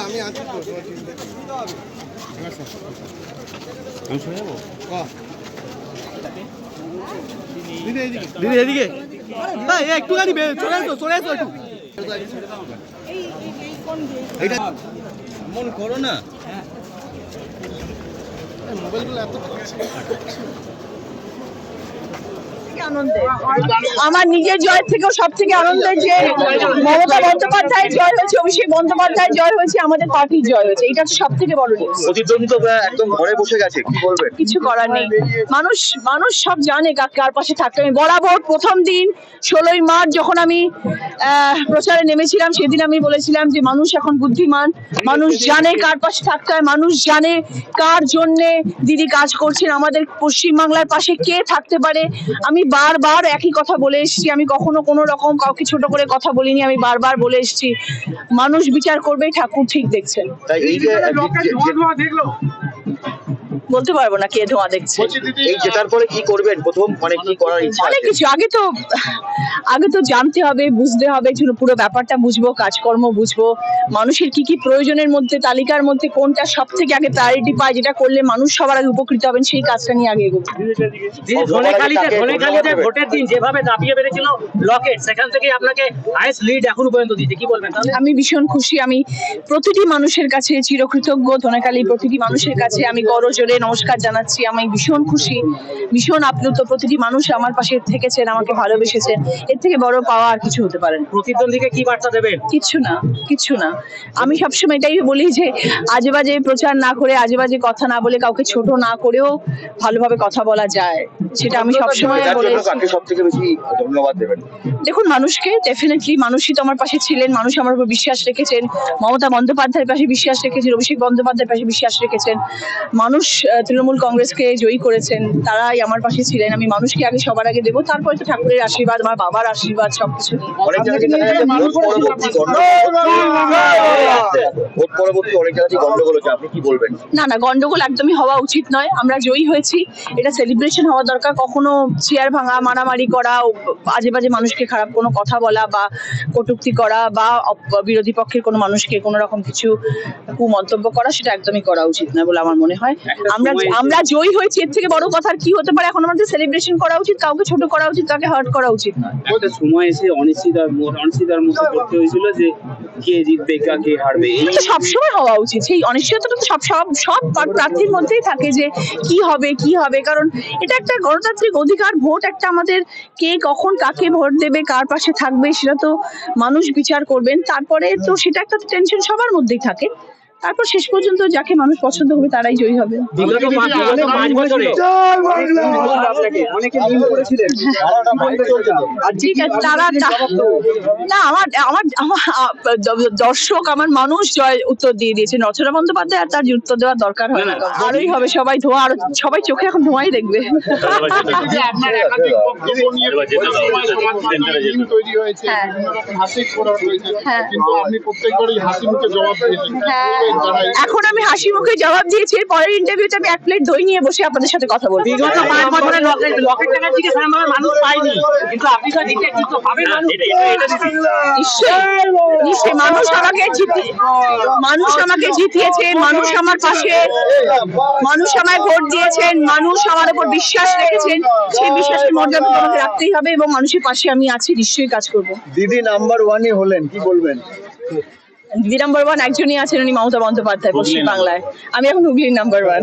আমি আছি তো। আমি শুনে যাব? দিদি এইদিকে। দিদি এদিকে একটুখানি বে- চলে এসো চলে এসো একটু। এটা মন করো না। এই মোবাইলগুলো এত আমার নিজের জয়ের থেকেও সব থেকে আনন্দের যে মমতা বন্দ্যোপাধ্যায় জয় হয়েছে অভিষেক বন্দ্যোপাধ্যায় জয় হয়েছে আমাদের পার্টির জয় হয়েছে। এটা সব থেকে বড় নিউজ প্রতিদ্বন্দ্বী একদম ঘরে বসে গেছে কি বলবেন? কিছু করার নেই। মানুষ মানুষ সব জানে কার পাশে থাকতে আমি বরাবর প্রথম দিন ষোলোই মার্চ যখন আমি আহ, প্রচারে নেমেছিলাম সেদিন আমি বলেছিলাম যে মানুষ এখন বুদ্ধিমান। মানুষ জানে কার পাশে থাকতে হয় মানুষ জানে কার জন্যে দিদি কাজ করছেন। আমাদের পশ্চিমবাংলার পাশে কে থাকতে পারে? আমি বারবার একই কথা বলে এসেছি। আমি কখনো কোনো রকম কাউকে ছোট করে কথা বলিনি আমি বারবার বলে এসেছি। মানুষ বিচার করবেই ঠাকুর ঠিক দেখছেন। তাই এই যে যে- বলতে পারব না কে ধোঁয়া দেখছে। এই জেতার পরে কি করবেন? প্রথম মানে কি করার ইচ্ছা অনেক আছে? কিছু। আগে তো আগে তো জানতে হবে বুঝতে হবে যে পুরো ব্যাপারটা বুঝব কাজকর্ম বুঝব। মানুষের কি কি প্রয়োজনের মধ্যে তালিকার মধ্যে কোনটা সব থেকে আগে প্রায়োরিটি পায় যেটা করলে মানুষ সবার আগে উপকৃত হবেন সেই কাজটা নিয়ে আগে এগোবো। দিদি ধনেখালিতে ধনেখালিতে ভোটের দিন যেভাবে দাপিয়ে বেড়েছিল লকেট সেখান থেকে আপনাকে হাইস্ট লিড এখনও পর্যন্ত দিচ্ছে কি বলবেন আমি ভীষণ খুশি আমি প্রতিটি মানুষের কাছে চিরকৃতজ্ঞ ধনেকালী প্রতিটি মানুষের কাছে আমি করজোরে নমস্কার জানাচ্ছি। আমি ভীষণ খুশি ভীষণ আপ্লুত। প্রতিটি মানুষ আমার পাশে থেকেছেন আমাকে ভালোবেসেছেন। এর থেকে বড় পাওয়া আর কিছু হতে পারে প্রতিদ্বন্দ্বীকে কি বার্তা দেবেন কিচ্ছু না কিচ্ছু না। আমি সবসময় এটাই বলি যে আজে বাজে প্রচার না করে আজে বাজে কথা না বলে কাউকে ছোট না করেও ভালোভাবে কথা বলা যায়। সেটা আমি সবসময় বলে দেখুন মানুষকে ডেফিনেটলি মানুষই তো আমার পাশে ছিলেন মানুষ আমার উপর বিশ্বাস রেখেছেন। মমতা বন্দ্যোপাধ্যায়ের পাশে বিশ্বাস রেখেছেন অভিষেক বন্দ্যোপাধ্যায়ের পাশে বিশ্বাস রেখেছেন। মানুষ তৃণমূল কংগ্রেসকে জয়ী করেছেন তারাই আমার পাশে ছিলেন। আমি মানুষকে আগে সবার আগে দেবো তারপরে তো ঠাকুরের আশীর্বাদ আমার বাবার আশীর্বাদ সবকিছু না না গন্ডগোল একদমই হওয়া উচিত নয়। আমরা জয়ী হয়েছি এটা সেলিব্রেশন হওয়া দরকার। কখনো চেয়ার ভাঙা মারামারি করা ও বাজে মানুষকে খারাপ কোনো কথা বলা বা কটুক্তি করা বা বিরোধী পক্ষের কোনো মানুষকে কোনো রকম কিছু কুমন্তব্য করা সেটা একদমই করা উচিত নয় বলে আমার মনে হয়। আমরা আমরা জয়ী হয়েছি এর থেকে বড় কথা কি হতে পারে? এখন আমাদের সেলিব্রেশন করা উচিত কাউকে ছোট করা উচিত তাকে হার্ট করা উচিত নয়। একটা সময় এসে অনিশ্চিতার অনিশ্চিতার মধ্যে পড়তে হয়েছিল যে কে জিতবে কা কে হারবে এটা সবসময় হওয়া উচিত। সেই অনিশ্চয়তাটা তো সব সব সব প্রার্থীর মধ্যেই থাকে যে কি হবে কি হবে কারণ এটা একটা গণতান্ত্রিক অধিকার ভোট একটা আমাদের কে কখন কাকে ভোট দেবে, কার পাশে থাকবে, সেটা তো মানুষ বিচার করবেন। তারপরে তো সেটা একটা টেনশন সবার মধ্যেই থাকে। তারপর শেষ পর্যন্ত যাকে মানুষ পছন্দ হবে তারাই জয়ী হবে। আর ঠিক আছে তারা না আমার আমার দর্শক আমার মানুষ জয় উত্তর দিয়ে দিয়েছে। রচনা বন্দ্যোপাধ্যায় আর তার উত্তর দেওয়ার দরকার হয় না আরোই হবে সবাই ধোঁয়া আর সবাই চোখে এখন ধোঁয়াই দেখবে। হয়েছে হ্যাঁ। হ্যাঁ। এখন আমি হাসি মুখে জবাব দিয়েছি পরের ইন্টারভিউতে আমি এক প্লেট দই নিয়ে বসে আপনাদের সাথে কথা বলব। বিগত পাঁচ বছরে লকেট লকেট দিকে সেরকমভাবে মানুষ পায়নি। কিন্তু আপনি তো জিতে কি তো নিশ্চয়ই। মানুষ। আমাকে জিতে মানুষ আমাকে জিতিয়েছে মানুষ আমার পাশে মানুষ আমায় ভোট দিয়েছেন মানুষ আমার উপর বিশ্বাস রেখেছেন। সেই বিশ্বাসের মর্যাদা আমাকে রাখতেই হবে এবং মানুষের পাশে আমি আছি নিশ্চয়ই কাজ করব। দিদি নাম্বার ওয়ানই হলেন কি বলবেন? দিদি নাম্বার ওয়ান একজনই আছেন উনি মমতা বন্দ্যোপাধ্যায় পশ্চিম বাংলায় আমি এখন হুগলির নাম্বার ওয়ান